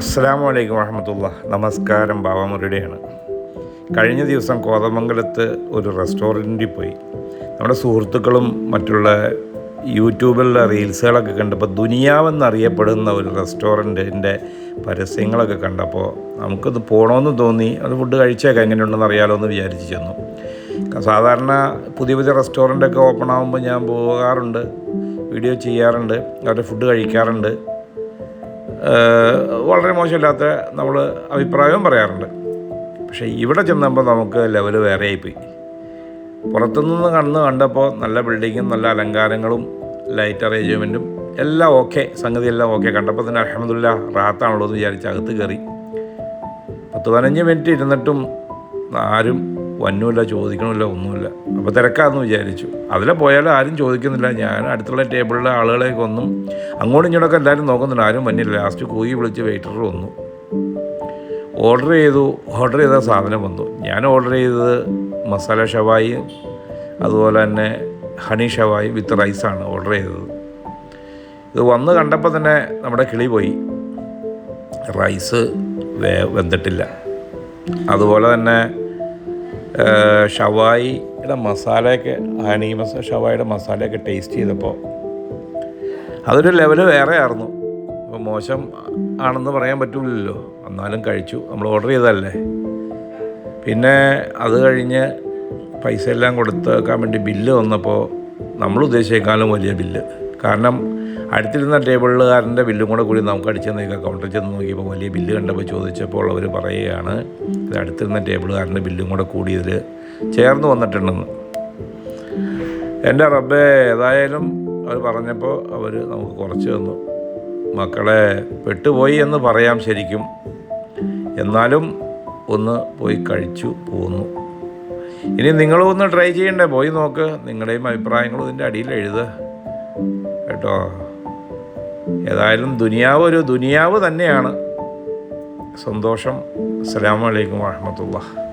അസ്സാം വലൈക്കും വറഹമത്തുള്ള നമസ്കാരം ബാബാമുരുടെയാണ് കഴിഞ്ഞ ദിവസം കോതമംഗലത്ത് ഒരു റെസ്റ്റോറന്റിൽ പോയി. നമ്മുടെ സുഹൃത്തുക്കളും മറ്റുള്ള യൂട്യൂബിലുള്ള റീൽസുകളൊക്കെ കണ്ടപ്പോൾ ദുനിയാവെന്നറിയപ്പെടുന്ന ഒരു റെസ്റ്റോറന്റിന്റെ പരസ്യങ്ങളൊക്കെ കണ്ടപ്പോൾ നമുക്കത് പോകണമെന്ന് തോന്നി. അത് ഫുഡ് കഴിച്ചേക്കാം എങ്ങനെയുണ്ടെന്ന് അറിയാലോ എന്ന് വിചാരിച്ച് ചെന്നു. സാധാരണ പുതിയ പുതിയ റെസ്റ്റോറന്റൊക്കെ ഓപ്പൺ ആകുമ്പോൾ ഞാൻ പോകാറുണ്ട് വീഡിയോ ചെയ്യാറുണ്ട് അവരുടെ ഫുഡ് കഴിക്കാറുണ്ട്. വളരെ മോശമില്ലാത്ത നമ്മൾ അഭിപ്രായവും പറയാറുണ്ട്. പക്ഷേ ഇവിടെ ചെന്നപ്പോൾ നമുക്ക് ലെവൽ വേറെ ആയിപ്പോയി പുറത്തുനിന്ന് കണ്ണ് കണ്ടപ്പോൾ നല്ല ബിൽഡിങ്ങും നല്ല അലങ്കാരങ്ങളും ലൈറ്റ് അറേഞ്ച്മെന്റും എല്ലാം ഓക്കെ സംഗതി എല്ലാം ഓക്കെ കണ്ടപ്പോൾ തന്നെ അഹമ്മദില്ല റാത്താണല്ലോ എന്ന് വിചാരിച്ച് അകത്ത് കയറി. പത്ത് പതിനഞ്ച് മിനിറ്റ് ഇരുന്നിട്ടും ആരും വന്നുമില്ല ചോദിക്കണമില്ല ഒന്നുമില്ല. അപ്പോൾ തിരക്കാന്ന് വിചാരിച്ചു. അതിലെ പോയാലും ആരും ചോദിക്കുന്നില്ല. ഞാൻ അടുത്തുള്ള ടേബിളിലെ ആളുകളെയൊക്കെ ഒന്നും അങ്ങോട്ടും ഇങ്ങോട്ടൊക്കെ എല്ലാവരും നോക്കുന്നില്ല ആരും വന്നില്ല. ലാസ്റ്റ് കൂയി വിളിച്ച് വെയിറ്റർ വന്നു. ഓർഡർ ചെയ്തു. ഓർഡർ ചെയ്ത സാധനം വന്നു. ഞാൻ ഓർഡർ ചെയ്തത് മസാല ഷവായി അതുപോലെ തന്നെ ഹണി ഷവായി വിത്ത് റൈസാണ് ഓർഡർ ചെയ്തത്. ഇത് വന്ന് കണ്ടപ്പോൾ തന്നെ നമ്മുടെ കിളി പോയി. റൈസ് വേ വെന്തിട്ടില്ല. അതുപോലെ തന്നെ ഷവായിയുടെ മസാലയൊക്കെ ഹണി മസ ഷവായിയുടെ മസാലയൊക്കെ ടേസ്റ്റ് ചെയ്തപ്പോൾ അതൊരു ലെവൽ വേറെ ആയിരുന്നു അപ്പോൾ മോശം ആണെന്ന് പറയാൻ പറ്റില്ലല്ലോ എന്നാലും കഴിച്ചു. നമ്മൾ ഓർഡർ ചെയ്തതല്ലേ? പിന്നെ അത് കഴിഞ്ഞ് പൈസ എല്ലാം കൊടുത്തേക്കാൻ വേണ്ടി ബില്ല് വന്നപ്പോൾ നമ്മൾ ഉദ്ദേശിച്ചേക്കാളും വലിയ ബില്ല് കാരണം അടുത്തിരുന്ന ടേബിളുകാരന്റെ ബില്ലും കൂടെ കൂടി നമുക്ക് അടിച്ച് നോക്കുക കൗണ്ടറിൽ ചെന്ന് നോക്കിയപ്പോൾ വലിയ ബില്ല് കണ്ടപ്പോൾ ചോദിച്ചപ്പോൾ അവർ പറയുകയാണ് ഇത് അടുത്തിരുന്ന ടേബിളുകാരന്റെ ബില്ലും കൂടെ കൂടി ഇതിൽ ചേർന്ന് വന്നിട്ടുണ്ടെന്ന്. എന്റെ റബ്ബേ ഏതായാലും അവർ പറഞ്ഞപ്പോൾ അവർ നമുക്ക് കുറച്ച് തന്നു. മക്കളെ പെട്ടുപോയി എന്ന് പറയാം ശരിക്കും. എന്നാലും ഒന്ന് പോയി കഴിച്ചു പോന്നു. ഇനി നിങ്ങളും ഒന്ന് ട്രൈ ചെയ്യണ്ടേ? പോയി നോക്ക്. നിങ്ങളുടെയും അഭിപ്രായങ്ങളും ഇതിന്റെ അടിയിൽ എഴുതുക കേട്ടോ? ഏതായാലും ദുനിയാവ് ഒരു ദുനിയാവ് തന്നെയാണ്. സന്തോഷം. അസ്സലാമു അലൈക്കും വാഹമത്തുള്ള